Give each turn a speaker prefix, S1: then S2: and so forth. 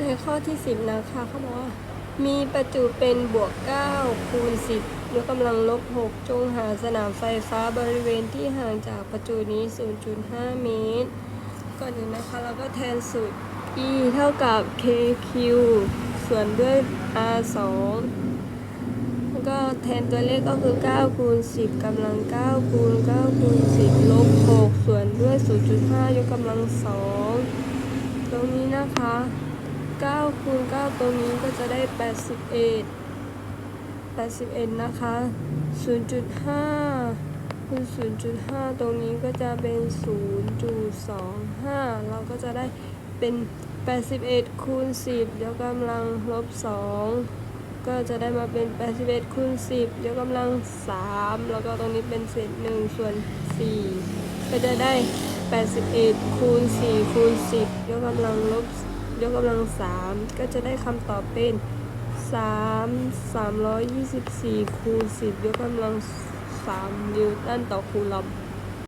S1: ในข้อที่ 10 นะคะเขาบอกว่า มีประจุเป็นบวก 9 คูณ 10ยกกำลังลบ 6 จงหาสนามไฟฟ้าบริเวณที่ห่างจากประจุนี้ 0.5 เมตร ก่อนอื่นนะคะเราก็แทนสูตร E เท่ากับ KQ ส่วนด้วย R 2แล้วก็แทนตัวเลขก็คือ 9 คูณ 10กำลัง 9 คูณ 9 คูณ 10 ลบ 6 ส่วนด้วย 0.5 ยกกำลัง 2 ตรงนี้นะคะ 9คูณ9ตรงนี้ก็จะได้ 81 81 นะคะ 0.5คูณ0.5 ตรงนี้ก็จะเป็น 0.25 เราก็จะได้เป็น 81คูณ10 ยกกำลังลบ 2 ก็จะได้มาเป็น 81คูณ10 ยกกำลัง 3 แล้วก็ตรงนี้เป็นเศษ1ส่วน 4 ก็จะได้ 81คูณ4คูณ10 ยกกำลังลบ ยกกำลัง3ก็จะได้คำตอบเป็น3 324คูณ10ยกกำลัง3นิวตันต่อคูลอม